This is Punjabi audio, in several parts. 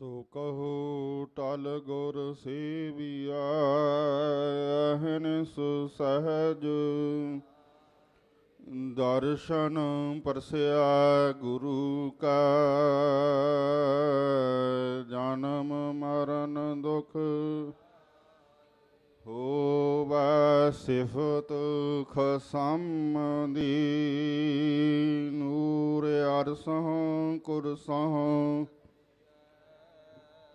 ਸੋ ਕਹੋ, ਟਲ ਗੁਰ ਸੇਵੀਆ ਅਹਨਿ ਸਹਿਜ। ਦਰਸ਼ਨ ਪਰਸਿਆ ਗੁਰੂ ਕਾ, ਜਨਮ ਮਰਨ ਦੁਖ ਹੋਵੈ ਸਿਫਤ ਖਸਮ ਦੀ ਨੂਰ ਅਰਸਹੁ, ਕੁਰਸਹੁ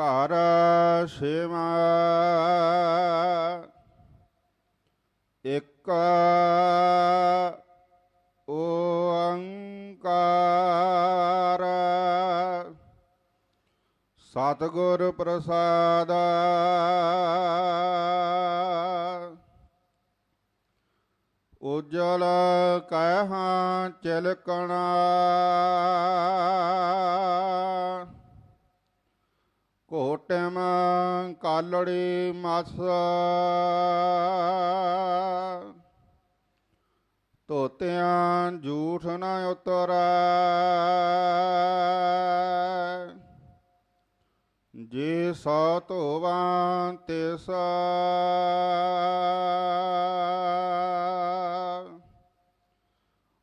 ਘਰ ਸ਼ੇਵਾ। ਇੱਕ ਓੰਕਾਰ। ਸਤਿਗੁਰ ਪ੍ਰਸਾਦ। ਉਜਲ ਕਹਿਹਾਂ ਚਿਲਕਣਾ। ਕੋਟਮ ਕਾਲੜੀ ਮਸ। ਤੋਤਿਆਂ ਝੂਠ ਨ ਉਤਰੈ। ਜੇ ਸੋ ਧੋਵਾਂ ਤਿਸ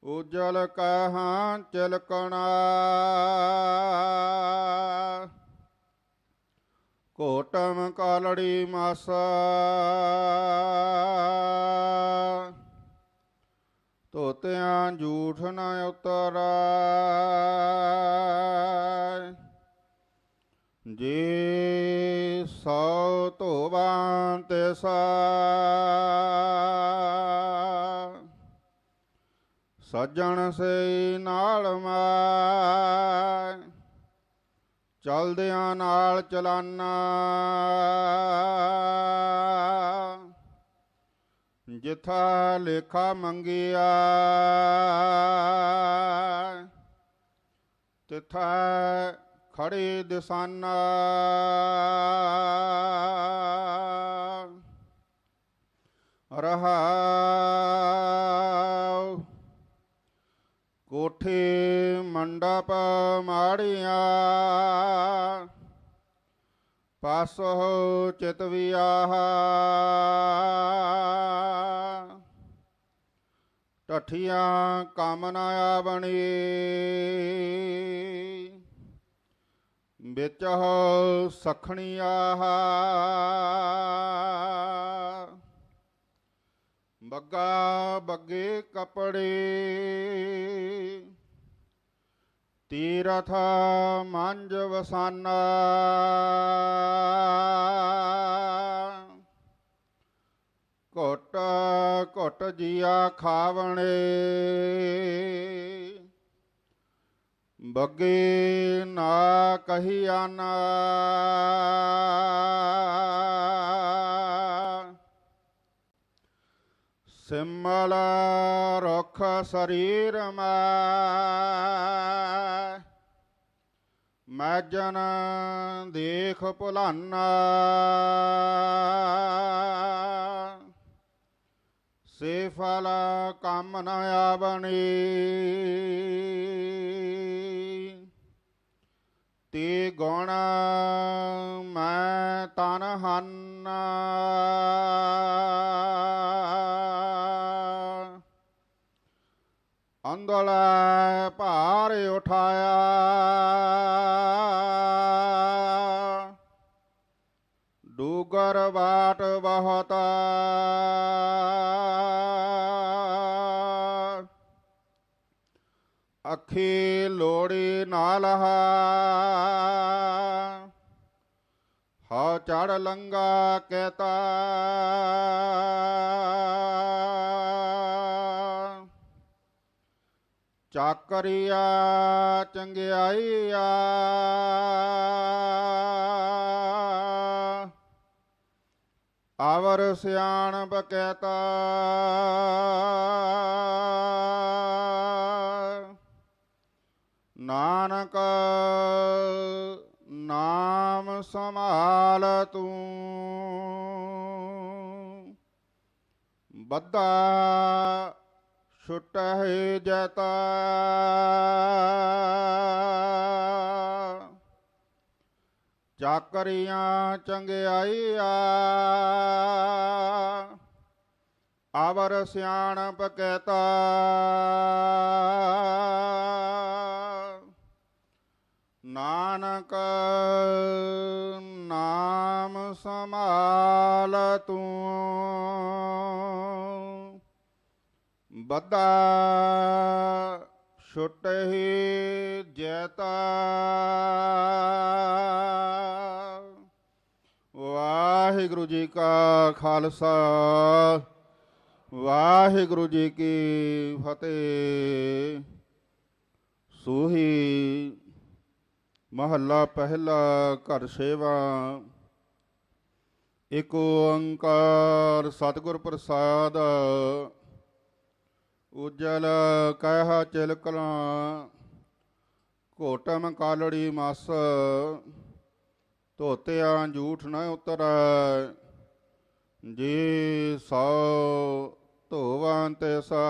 ਉਜਲ ਕਹਾਂ ਚਲਕਣਾ। ਕੋਟਮ ਕਾਲੜੀ ਮਸ। ਤੋਤਿਆਂ ਝੂਠ ਨ ਉਤਰੈ। ਜੇ ਸੋ ਧੋਵਾਂ ਤਿਸਾ ਸੱਜਣ ਸੇ ਨਾਲ ਮੈਂ। ਚਲਦਿਆਂ ਨਾਲ ਚਲਾਨਾ। ਜਿਥਾ ਲੇਖਾ ਮੰਗਿਆ ਤਿਥਾ ਖੜੇ ਦਿਸਾਨਾ। ਰਹਾ ਕੋਠੇ ਮੰਡਪ ਮਾੜੀਆਂ। ਪਾਸੋ ਚਿਤ ਵਿਆਹ ਟਠੀਆਂ ਕਾਮਨਾ ਆਵਣੀ। ਵਿੱਚ ਹੋ ਸਖਣੀ ਆਹ। ਬੱਗਾ ਬੱਗੇ ਕਪੜੇ। ਤੀਰਥ ਮੰਜ ਵਸਾਨਾ। ਘੁੱਟ ਘੁੱਟ ਜੀਆ ਖਾਵਣੇ। ਬੱਗੇ ਨਾ ਕਹੀਆ ਸਿਮਲ ਰੁਖ ਸਰੀਰ ਮੈਂ ਮੈਂ ਜਨ ਦੇਖ ਭੁਲਾਨਾ। ਸੇ ਫਲ ਕੰਮ ਨ ਆਵਣੀ, ਤੇ ਗੁਣ ਮੈਂ ਤਨ ਹਨ। ਅੰਦਲਾ ਭਾਰ ਉਠਾਇਆ। ਡੂਗਰ ਬਾਟ ਬਹੁਤ। ਅੱਖੀ ਲੋੜੀ ਨਾਲ ਹਾ। ਚੜ ਲੰਗਾ ਕਹਤਾ ਚਾਕਰੀਆ ਚੰਗਿਆਈਆ। ਆਵਰ ਸਿਆਣਪ ਕਹਤਾ। ਨਾਨਕ ਨਾਮ ਸੰਭਾਲ ਤੂੰ। ਬੱਧਾ ਛੁਟਹਿ ਜਤਾ। ਚਾਕਰੀਆਂ ਚੰਗਿਆਈਆ। ਆਵਰ ਸਿਆਣਪ ਕਹਤਾ। ਨਾਨਕ ਨਾਮ ਸੰਭਾਲ ਤੂੰ। ਬੱਧਾ ਛੁਟਹਿ ਜੈਤਾ। ਵਾਹਿਗੁਰੂ ਜੀ ਕਾ ਖਾਲਸਾ, ਵਾਹਿਗੁਰੂ ਜੀ ਕੀ ਫਤਿਹ। ਸੋਹੀ ਮਹੱਲਾ ਪਹਿਲਾ ਘਰ ਸੇਵਾ ਇਕ ਓੰਕਾਰ ਸਤਿਗੁਰ ਪ੍ਰਸਾਦ। ਉਜਲ ਕਹਿ ਚਿਲਕਲਾਂ, ਘੋਟਮ ਕਾਲੜੀ ਮਸ, ਧੋਤਿਆਂ ਝੂਠ ਨ ਉਤਰੈ, ਜੀ ਸੋ ਧੋਵਾਂ ਤੇ ਸਾ।